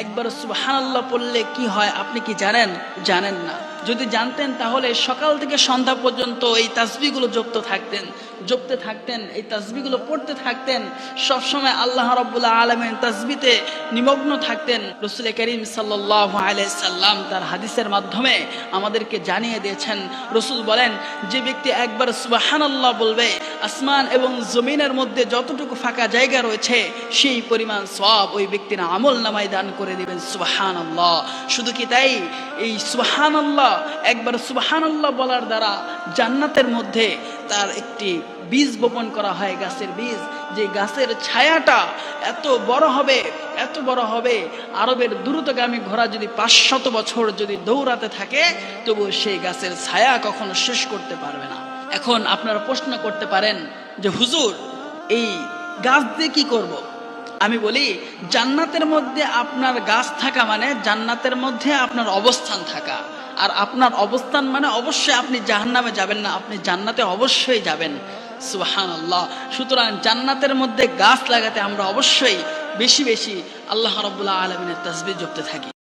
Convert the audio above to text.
একবার সুবাহান আল্লাহ পড়লে কি হয় আপনি কি জানেন? জানেন না। যদি জানতেন তাহলে সকাল থেকে সন্ধ্যা পর্যন্ত এই তাসবিগুলো জপ্ত থাকতেন, জপতে থাকতেন, এই তাসবিগুলো পড়তে থাকতেন। সবসময় আল্লাহ রব্বুল্লাহ আলমের তাসবিতে নিমগ্ন থাকতেন। রসুল করিম সাল্লাহ সাল্লাম তার হাদিসের মাধ্যমে আমাদেরকে জানিয়ে দিয়েছেন, রসুল বলেন, যে ব্যক্তি একবার সুবাহানাল্লাহ বলবে, আসমান এবং জমিনের মধ্যে যতটুকু ফাঁকা জায়গা রয়েছে, সেই পরিমাণ সব ওই ব্যক্তির আমল নামায় দান করে দিবেন সুবাহান আল্লাহ শুধু কি তাই? এই সুবাহান আল্লাহ একবার সুবাহান আল্লাহ বলার দ্বারা জান্নাতের মধ্যে তার একটি বীজ বপন করা হয়, গাছের বীজ। যে গাছের ছায়াটা এত বড় হবে, এত বড় হবে, আরবের দ্রুতগামী ঘোড়া যদি পাঁচশত বছর যদি দৌড়াতে থাকে, তবু সেই গাছের ছায়া কখনো শেষ করতে পারবে না। এখন আপনারা প্রশ্ন করতে পারেন যে, হুজুর, এই গাছ দিয়ে কি করব। আমি বলি, জান্নাতের মধ্যে আপনার গাছ থাকা মানে জান্নাতের মধ্যে আপনার অবস্থান থাকা। আর আপনার অবস্থান মানে অবশ্যই আপনি জাহান্নামে যাবেন না, আপনি জান্নাতে অবশ্যই যাবেন। সুহান আল্লাহ সুতরাং জান্নাতের মধ্যে গাছ লাগাতে আমরা অবশ্যই বেশি বেশি আল্লাহ রবুল্লাহ আলমিনের তসবির জপতে থাকি।